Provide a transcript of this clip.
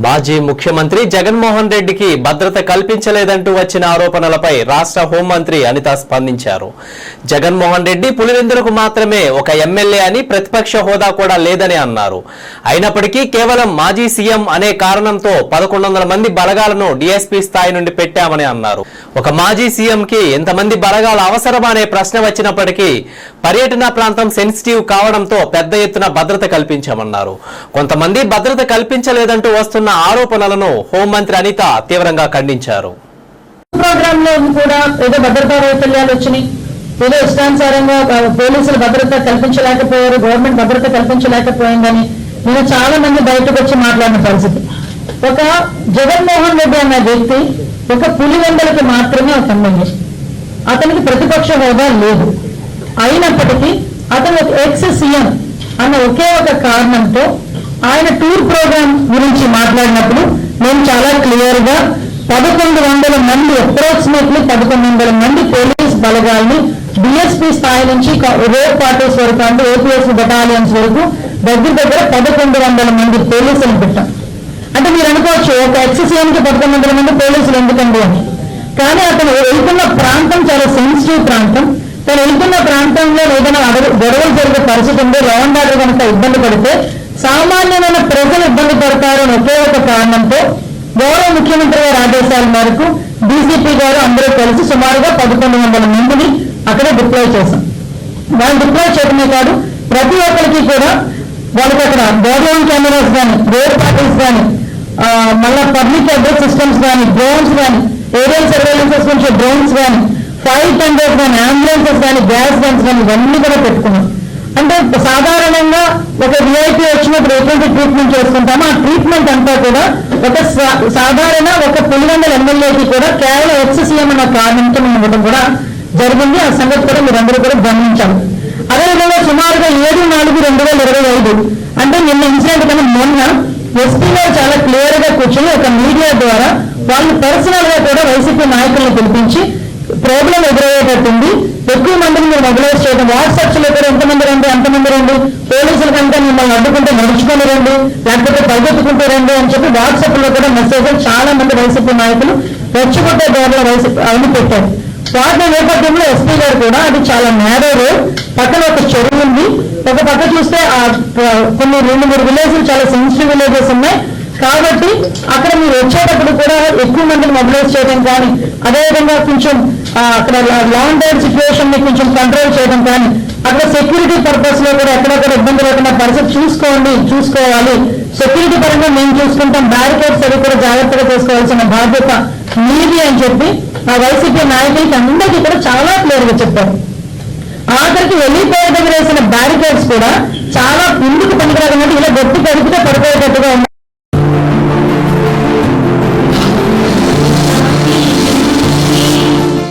మాజీ ముఖ్యమంత్రి జగన్మోహన్ రెడ్డికి భద్రత కల్పించలేదంటూ వచ్చిన ఆరోపణలపై రాష్ట్ర హోంమంత్రి అనిత స్పందించారు. జగన్మోహన్ రెడ్డి పులివెందులకు మాత్రమే ఒక ఎమ్మెల్యే అని ప్రతిపక్ష హోదా కూడా లేదని అన్నారు. అయినప్పటికీ కేవలం మాజీ సీఎం అనే కారణంతో పదకొండు వందల మంది బలగాలను డీఎస్పీ స్థాయి నుండి పెట్టామని అన్నారు. ఒక మాజీ సీఎం కి ఎంతమంది బలగాల అవసరమా అనే ప్రశ్న వచ్చినప్పటికీ పర్యటన ప్రాంతం సెన్సిటివ్ కావడంతో పెద్ద ఎత్తున భద్రత కల్పించామన్నారు. కొంతమంది భద్రత కల్పించలేదంటూ వస్తున్న ఆరోపణలను హోంమంత్రి అనిత తీవ్రంగా ఖండించారు. ప్రోగ్రామ్లో కూడా ఏదో భద్రతా వైఫల్యాలు వచ్చినాయి. ఏదో ఇష్టానుసారంగా పోలీసులు భద్రత కల్పించలేకపోయారు గవర్నమెంట్ భద్రత కల్పించలేకపోయిందని నేను చాలా మంది బయటకు వచ్చి మాట్లాడిన పరిస్థితి. ఒక జగన్మోహన్ రెడ్డి అన్న వ్యక్తి ఒక పులివెందలకి మాత్రమే ఒక ఎమ్మెల్యే అతనికి ప్రతిపక్ష హోదా లేదు. అయినప్పటికీ అతను ఎక్స్ సీఎం అన్న ఒకే ఒక కారణంతో ఆయన టూర్ ప్రోగ్రామ్ గురించి మాట్లాడినప్పుడు మేము చాలా క్లియర్గా పదకొండు వందల మంది అప్రాక్సిమేట్లీ పదకొండు వందల మంది పోలీస్ బలగాల్ని డిఎస్పీ స్థాయి నుంచి రోడ్ పార్టీస్ వరకు అంటే ఏపీఎస్ బటాలియన్స్ వరకు దగ్గర దగ్గర పదకొండు వందల మంది పోలీసులను పెట్టాం. అంటే మీరు అనుకోవచ్చు ఒక ఎక్సీఎం కి పదకొండు వందల మంది పోలీసులు ఎందుకండి అని. కానీ అతను వెళ్తున్న ప్రాంతం చాలా సెన్సిటివ్ ప్రాంతం. తను వెళ్తున్న ప్రాంతంలో ఏదైనా గొడవలు జరిగే పరిస్థితి ఉంటే లా అండ్ ఆర్డర్ కనుక ఇబ్బంది పడితే సామాన్యమైన ప్రజలు ఇబ్బంది పడతారని ఒకే ఒక కారణంతో గౌరవ ముఖ్యమంత్రి గారి ఆదేశాల మేరకు డీసీపీ గారు అందరూ కలిసి సుమారుగా పదకొండు వందల మందిని అక్కడ డిప్లాయ్ చేశాం. వాళ్ళు డిప్లాయ్ చేయడమే కాదు ప్రతి ఒక్కరికి కూడా వాళ్ళకి అక్కడ బాడీ కెమెరాస్ కానీ రోడ్ పార్టీస్ కానీ మళ్ళా పబ్లిక్ అడ్రస్ సిస్టమ్స్ కానీ డ్రోన్స్ కానీ ఏరియల్ సర్వేలెన్సెస్ నుంచి డ్రోన్స్ కానీ ఫైవ్ టెండర్స్ కానీ అంబులెన్సెస్ కానీ గ్యాస్ గన్స్ కానీ ఇవన్నీ కూడా పెట్టుకున్నాం. అంటే సాధారణంగా ఒక విఐపీ వచ్చినప్పుడు ఎటువంటి ట్రీట్మెంట్ చేసుకుంటామో ఆ ట్రీట్మెంట్ అంతా కూడా ఒక సా- సాధారణ ఒక పులివెందల ఎమ్మెల్యేకి కూడా కేవలం ఎక్స్సీఎం అన్న కారణంతో మేము ఇవ్వడం కూడా జరిగింది. ఆ సంగతి కూడా మీరందరూ కూడా గమనించాలి. అదేవిధంగా సుమారుగా ఏడు నాలుగు రెండు వేల ఇరవై ఐదు అంటే నిన్న ఇన్సిడెంట్ కన్నా మొన్న ఎస్పీ గారు చాలా క్లియర్గా కూర్చొని ఒక మీడియా ద్వారా వాళ్ళు పర్సనల్గా కూడా వైసీపీ నాయకులను పిలిపించి ప్రాబ్లం ఎదురయ్యేటట్టుంది. ఎక్కువ మందిని మీరు మొబిలైజ్ చేయడం వాట్సాప్స్లో కూడా ఎంతమంది రండి ఎంతమంది రండి పోలీసుల కంటే మిమ్మల్ని అడ్డుకుంటే నడుచుకొని రండి లేకపోతే పరిగెత్తుకుంటూ రండి అని చెప్పి వాట్సాప్లో కూడా మెసేజ్లు చాలా మంది వైసీపీ నాయకులు రెచ్చగొట్టే దారిలో వైసీపీ అవన్నీ పెట్టారు. వాటి నేపథ్యంలో ఎస్పీ గారు కూడా అది చాలా నేరో పక్కన ఒక చెరువు ఉంది. ఒక పక్క చూస్తే ఆ కొన్ని రెండు మూడు విలేజ్లు చాలా సెన్సిటివ్ విలేజెస్ ఉన్నాయి. కాబట్టి అక్కడ మీరు వచ్చేటప్పుడు కూడా ఎక్కువ మందిని మొబిలైజ్ చేయడం కానీ అదేవిధంగా కొంచెం అక్కడ లాంగ్ డైడ్ సిచ్యువేషన్ని కొంచెం కంట్రోల్ చేయడం కానీ అక్కడ సెక్యూరిటీ పర్పస్లో కూడా ఎక్కడెక్కడ ఇబ్బంది లేకుండా పరిస్థితి చూసుకోండి చూసుకోవాలి. సెక్యూరిటీ పరంగా మేము చూసుకుంటాం. బ్యారికేడ్స్ అవి కూడా జాగ్రత్తగా చేసుకోవాల్సిన బాధ్యత మీది అని చెప్పి ఆ వైసీపీ నాయకులకి అందరికీ కూడా చాలా క్లియర్గా చెప్పారు. ఆఖరికి వెళ్ళిపోయే దగ్గర వేసిన బ్యారికేడ్స్ కూడా చాలా ముందుకు పనికిరాదన్నట్టు ఇలా గట్టి కడిపితే పడిపోయేటట్టుగా